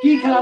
কি খেলা